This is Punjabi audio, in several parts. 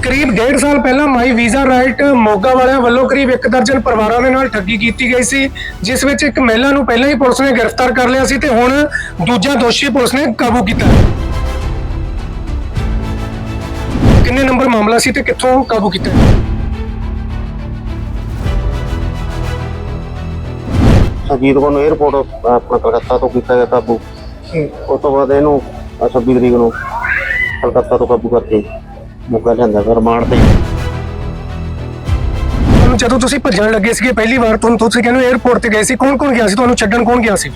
ਕਰੀਬ 1.5 ਸਾਲ ਪਹਿਲਾਂ ਮਾਈ ਵੀਜ਼ਾ ਰਾਈਟ ਮੋਗਾ ਵਾਲਿਆਂ ਵੱਲੋਂ ਕਰੀਬ ਇੱਕ ਦਰਜਨ ਪਰਿਵਾਰਾਂ ਦੇ ਨਾਲ ਠੱਗੀ ਕੀਤੀ ਗਈ ਸੀ ਜਿਸ ਵਿੱਚ ਇੱਕ ਮਹਿਲਾ ਨੂੰ ਪਹਿਲਾਂ ਹੀ ਪੁਲਿਸ ਨੇ ਗ੍ਰਿਫਤਾਰ ਕਰ ਲਿਆ ਸੀ ਤੇ ਹੁਣ ਦੂਜਾ ਦੋਸ਼ੀ ਪੁਲਿਸ ਨੇ ਕਾਬੂ ਕੀਤਾ ਕਿੰਨੇ ਨੰਬਰ ਮਾਮਲਾ ਸੀ ਤੇ ਕਿੱਥੋਂ ਕਾਬੂ ਕੀਤਾ ਅਜੀਤ ਕੋ ਨੂੰ 에어ਪੋਰਟ ਆਪਣਾ ਕਲਕੱਤਾ ਤੋਂ ਕੀਤਾ ਗਿਆ ਕਾਬੂ ਉਸ ਤੋਂ ਬਾਅਦ ਇਹਨੂੰ ਆਹ 26 ਤਰੀਕ ਨੂੰ ਕਲਕੱਤਾ ਤੋਂ ਕਾਬੂ ਕਰਕੇ ਮੁੱਕਾ ਲਿਆਂਦਾ ਫਿਰ ਰਿਮਾਂਡ ਤੇ। ਤੁਹਾਨੂੰ ਜਦੋਂ ਤੁਸੀਂ ਭੱਜਣ ਲੱਗੇ ਸੀਗੇ ਪਹਿਲੀ ਵਾਰ ਤੁਹਾਨੂੰ ਤੁਸੀਂ ਕਹਿੰਦੇ 에어ਪੋਰਟ ਤੇ ਗਏ ਸੀ। ਕੌਣ ਕੌਣ ਗਿਆ ਸੀ? ਤੁਹਾਨੂੰ ਛੱਡਣ ਕੌਣ ਗਿਆ ਸੀ?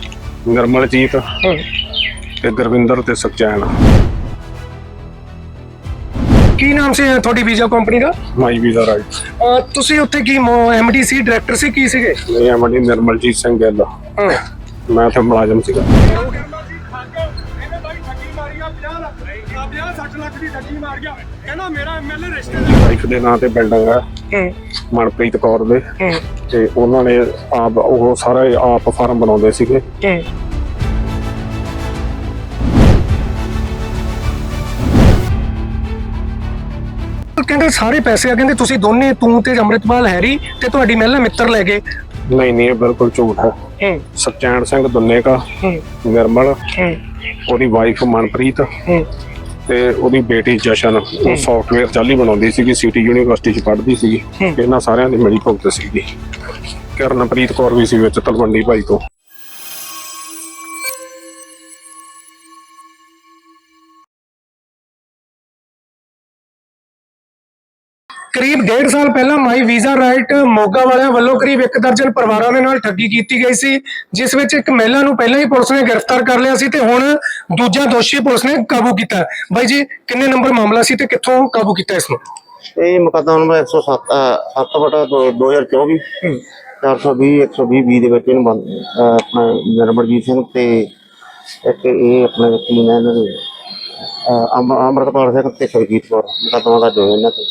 ਨਿਰਮਲਜੀਤ ਤੇ ਗੁਰਵਿੰਦਰ ਤੇ ਸੁਖਚੈਨ ਕੀ ਨਾਮ ਸੀ ਤੁਹਾਡੀ ਵੀਜ਼ਾ ਕੰਪਨੀ ਦਾ? ਮਾਈ ਵੀਜ਼ਾ ਰਾਈਟ ਅਹ ਤੁਸੀਂ ਉੱਥੇ ਕੀ ਐਮਡੀਸੀ ਡਾਇਰੈਕਟਰ ਸੀ? ਕੀ ਸੀਗੇ? ਇਹ ਐਮਡੀ ਨਿਰਮਲਜੀਤ ਸਿੰਘ ਗਿੱਲ। ਮੈਂ ਤੇ ਮੁਲਾਜ਼ਮ ਸੀਗਾ। ਵਾਈਫ ਦੇ ਨਾਂ ਤੇ ਬਿਲਡਿੰਗ ਹੈ ਮਨਪ੍ਰੀਤ ਕੌਰ ਦੇ। ਤੇ ਉਹਨਾਂ ਨੇ ਆਪ ਉਹ ਸਾਰਾ ਹੀ ਆਪ ਫਾਰਮ ਬਣਾਉਂਦੇ ਸੀਗੇ। ਕਹਿੰਦੇ ਸਾਰੇ ਪੈਸੇ ਆ ਕਹਿੰਦੇ ਤੁਸੀਂ ਦੋਨੇ ਤੂੰ ਤੇ ਅੰਮ੍ਰਿਤਪਾਲ ਹੈਰੀ ਤੇ ਤੁਹਾਡੀ ਮਹਿਲਾ ਮਿੱਤਰ ਲੈ ਗਏ। ਨਹੀਂ ਨਹੀਂ ਬਿਲਕੁਲ ਝੂਠ ਹੈ। ਸੁਖਚੈਨ ਸਿੰਘ ਦੁੰਨੇਕਾ ਨਿਰਮਲ ਉਹਦੀ ਵਾਈਫ ਮਨਪ੍ਰੀਤ ਤੇ ਉਹਦੀ ਬੇਟੀ ਜਸ਼ਨ। ਉਹ ਸੌਫਟਵੇਅਰ ਚਾਲੀ ਬਣਾਉਂਦੀ ਸੀਗੀ ਸਿਟੀ ਯੂਨੀਵਰਸਿਟੀ ਚ ਪੜ੍ਹਦੀ ਸੀਗੀ। ਇਹਨਾਂ ਸਾਰਿਆਂ ਦੀ ਮਿਲੀ ਭੁਗਤ ਸੀਗੀ। ਕਰਨਪ੍ਰੀਤ ਕੌਰ ਵੀ ਸੀ ਵਿੱਚ ਤਲਵੰਡੀ ਭਾਈ ਤੋਂ। ਕਰੀਬ 1.5 ਸਾਲ ਪਹਿਲਾਂ ਮਾਈ ਵੀਜ਼ਾ ਰਾਈਟ ਮੋਗਾ ਵਾਲਿਆਂ ਵੱਲੋਂ ਕਰੀਬ ਇੱਕ ਦਰਜਨ ਪਰਿਵਾਰਾਂ ਦੇ ਨਾਲ ਠੱਗੀ ਕੀਤੀ ਗਈ ਸੀ ਜਿਸ ਵਿੱਚ ਇੱਕ ਮਹਿਲਾ ਨੂੰ ਪਹਿਲਾਂ ਹੀ ਪੁਲਿਸ ਨੇ ਗ੍ਰਿਫਤਾਰ ਕਰ ਲਿਆ ਸੀ ਤੇ ਹੁਣ ਦੂਜਾ ਦੋਸ਼ੀ ਪੁਲਿਸ ਨੇ ਕਾਬੂ ਕੀਤਾ। ਬਾਈ ਜੀ ਕਿੰਨੇ ਨੰਬਰ ਮਾਮਲਾ ਸੀ ਤੇ ਕਿੱਥੋਂ ਕਾਬੂ ਕੀਤਾ ਇਸ ਨੂੰ? ਇਹ ਮੁਕੱਦਮਾ ਨੰਬਰ 107 7 ਬਟਾ 2024 420 120 ਬੀ ਦੇ ਵਿੱਚ ਇਹਨੂੰ ਆਪਣਾ ਨਿਰਮਲਜੀਤ ਸਿੰਘ ਤੇ ਇੱਕ ਇਹ ਆਪਣੇ ਵਕੀਲ ਨੇ ਇਹਨਾਂ ਦੇ ਅੰਮ੍ਰਿਤਪਾਲ ਸਿੰਘ ਤੇ ਸਰਜੀਤ ਕੌਰ। ਮੁਕੱਦਮਾ ਦਾ ਜੋ ਇਹਨਾਂ ਤੇ।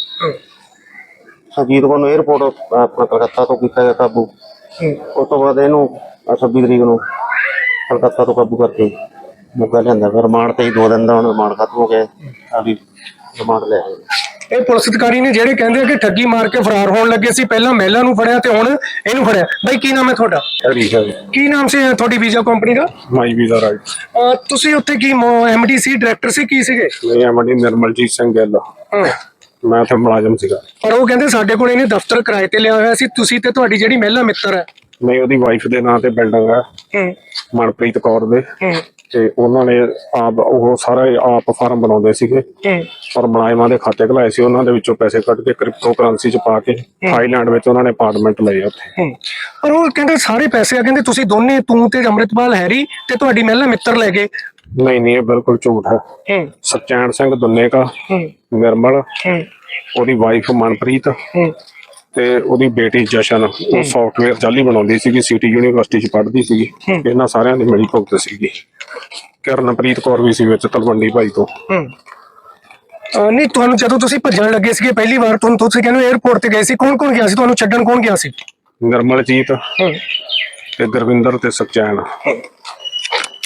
ਸਰਜੀਤ ਕੌਰ ਨੂੰ 에어ਪੋਰਟ ਆਪਣਾ ਕਲਕੱਤਾ ਤੋਂ ਕੀਤਾ ਗਿਆ ਕਾਬੂ। ਉਸ ਤੋਂ ਬਾਅਦ ਇਹਨੂੰ ਆਹ 26 ਤਰੀਕ ਨੂੰ ਕਲਕੱਤਾ ਤੋਂ ਕਾਬੂ ਕਰਕੇ ਮੁੱਕਾ ਲਿਆਂਦਾ। ਫਿਰ ਰਿਮਾਂਡ ਤੇ ਹੀ ਦੋ ਦਿਨ ਦਾ ਹੁਣ ਰਿਮਾਂਡ ਖਤਮ ਹੋ ਗਿਆ। ਅਭੀ ਰਿਮਾਂਡ ਲੈ ਆਏ ਇਹ ਪੁਲਿਸ ਅਧਿਕਾਰੀ ਨੇ ਜਿਹੜੇ ਕਹਿੰਦੇ ਆ ਕਿ ਠੱਗੀ ਮਾਰ ਕੇ ਫਰਾਰ ਹੋਣ ਲੱਗੇ ਸੀ ਪਹਿਲਾਂ ਮਹਿਲਾ ਨੂੰ ਫੜਿਆ ਤੇ ਹੁਣ ਇਹਨੂੰ ਫੜਿਆ। ਬਾਈ ਕੀ ਨਾਮ ਹੈ ਤੁਹਾਡਾ? ਰੀਸ਼ਾ ਕੀ ਨਾਮ ਸੀ ਤੁਹਾਡੀ ਵੀਜ਼ਾ ਕੰਪਨੀ ਦਾ? ਮਾਈ ਵੀਜ਼ਾ ਰਾਈਟ ਤੁਸੀਂ ਉੱਥੇ ਕੀ ਐਮਡੀਸੀ ਡਾਇਰੈਕਟਰ ਸੀ ਕੀ ਸੀਗੇ? ਇਹ ਐਮਡੀ ਨਿਰਮਲਜੀਤ ਸਿੰਘ ਗਿੱਲ। ਮੈਂ ਤੇ ਮੁਲਾਜ਼ਮ ਸੀਗਾ। ਪਰ ਉਹ ਕਹਿੰਦੇ ਸਾਡੇ ਕੋਲ ਇਹਨੇ ਦਫ਼ਤਰ ਕਿਰਾਏ ਤੇ ਲਿਆ ਹੋਇਆ ਸੀ ਤੁਸੀਂ ਤੇ ਤੁਹਾਡੀ ਜਿਹੜੀ ਮਹਿਲਾ ਮਿੱਤਰ ਹੈ। ਨਹੀਂ ਉਹਦੀ ਵਾਈਫ ਦੇ ਨਾਂ ਤੇ ਬਿਲਡਿੰਗ ਹੈ। ਮਨਪ੍ਰੀਤ ਕੌਰ ਦੇ। ਤੇ ਉਹਨਾਂ ਨੇ ਆਪ ਉਹ ਸਾਰਾ ਹੀ ਆਪ ਫਾਰਮ ਬਣਾਉਂਦੇ ਸੀਗੇ। ਔਰ ਮੁਲਾਜ਼ਮਾਂ ਦੇ ਖਾਤੇ ਖਲਾਏ ਸੀ। ਉਹਨਾਂ ਦੇ ਵਿੱਚੋਂ ਪੈਸੇ ਕੱਢ ਕੇ ਕ੍ਰਿਪਟੋ ਕਰੰਸੀ ਚ ਪਾ ਕੇ ਥਾਈਲੈਂਡ ਵਿੱਚ ਉਹਨਾਂ ਨੇ ਅਪਾਰਟਮੈਂਟ ਲਏ ਉੱਥੇ। ਪਰ ਉਹ ਕਹਿੰਦੇ ਸਾਰੇ ਪੈਸੇ ਆ ਕਹਿੰਦੇ ਤੁਸੀਂ ਦੋਨੇ ਤੂੰ ਤੇ ਅੰਮ੍ਰਿਤਪਾਲ ਹੈਰੀ ਤੇ ਤੁਹਾਡੀ ਮਹਿਲਾ ਮਿੱਤਰ ਲੈ ਗਏ। ਨਹੀਂ ਨਹੀਂ ਇਹ ਬਿਲਕੁਲ ਝੂਠ ਹੈ। ਸੁਖਚੈਨ ਸਿੰਘ ਦੁੰਨੇਕਾ ਨਿਰਮਲ ਉਹਦੀ ਵਾਈਫ ਮਨਪ੍ਰੀਤ ਤੇ ਉਹਦੀ ਬੇਟੀ ਜਸ਼ਨ। ਉਹ ਸੌਫਟਵੇਅਰ ਚਾਲੀ ਬਣਾਉਂਦੀ ਸੀਗੀ ਸਿਟੀ ਯੂਨੀਵਰਸਿਟੀ ਚ ਪੜ੍ਹਦੀ ਸੀਗੀ। ਇਹਨਾਂ ਸਾਰਿਆਂ ਦੀ ਮਿਲੀ ਭੁਗਤ ਸੀਗੀ। ਕਰਨਪ੍ਰੀਤ ਕੌਰ ਵੀ ਸੀ ਵਿੱਚ ਤਲਵੰਡੀ ਭਾਈ ਤੋਂ। ਅਹ ਨਹੀਂ ਤੁਹਾਨੂੰ ਜਦੋਂ ਤੁਸੀਂ ਭੱਜਣ ਲੱਗੇ ਸੀਗੇ ਪਹਿਲੀ ਵਾਰ ਤੁਹਾਨੂੰ ਤੁਸੀਂ ਕਹਿੰਦੇ 에어ਪੋਰਟ ਤੇ ਗਏ ਸੀ। ਕੌਣ ਕੌਣ ਗਿਆ ਸੀ? ਤੁਹਾਨੂੰ ਛੱਡਣ ਕੌਣ ਗਿਆ ਸੀ? ਨਿਰਮਲਜੀਤ ਤੇ ਗੁਰਵਿੰਦਰ ਤੇ ਸੁਖਚੈਨ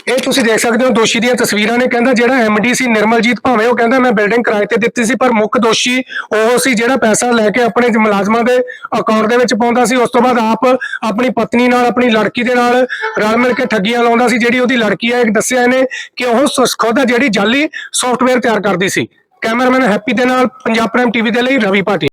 ਇਹ ਤੁਸੀਂ ਦੇਖ ਸਕਦੇ ਹੋ ਦੋਸ਼ੀ ਦੀਆਂ ਤਸਵੀਰਾਂ ਨੇ ਕਹਿੰਦਾ ਜਿਹੜਾ ਐਮਡੀ ਸੀ ਨਿਰਮਲਜੀਤ ਭਾਵੇਂ ਉਹ ਕਹਿੰਦਾ ਮੈਂ ਬਿਲਡਿੰਗ ਕਿਰਾਏ ਤੇ ਦਿੱਤੀ ਸੀ, ਪਰ ਮੁੱਖ ਦੋਸ਼ੀ ਉਹ ਸੀ ਜਿਹੜਾ ਪੈਸਾ ਲੈ ਕੇ ਆਪਣੇ ਮੁਲਾਜ਼ਮਾਂ ਦੇ ਅਕਾਊਂਟ ਦੇ ਵਿੱਚ ਪਾਉਂਦਾ ਸੀ। ਉਸ ਤੋਂ ਬਾਅਦ ਆਪ ਆਪਣੀ ਪਤਨੀ ਨਾਲ, ਆਪਣੀ ਲੜਕੀ ਦੇ ਨਾਲ ਰਲ ਮਿਲ ਕੇ ਠੱਗੀਆਂ ਲਾਉਂਦਾ ਸੀ। ਜਿਹੜੀ ਉਹਦੀ ਲੜਕੀ ਹੈ ਦੱਸਿਆ ਇਹਨੇ ਕਿ ਉਹ ਖੁਦ ਜਿਹੜੀ ਜਾਲੀ ਸੌਫਟਵੇਅਰ ਤਿਆਰ ਕਰਦੀ ਸੀ। ਕੈਮਰਾਮੈਨ ਹੈਪੀ ਦੇ ਨਾਲ ਪੰਜਾਬ ਪ੍ਰਾਈਮ ਟੀਵੀ ਦੇ ਲਈ ਰਵੀ ਭਾਟੀ।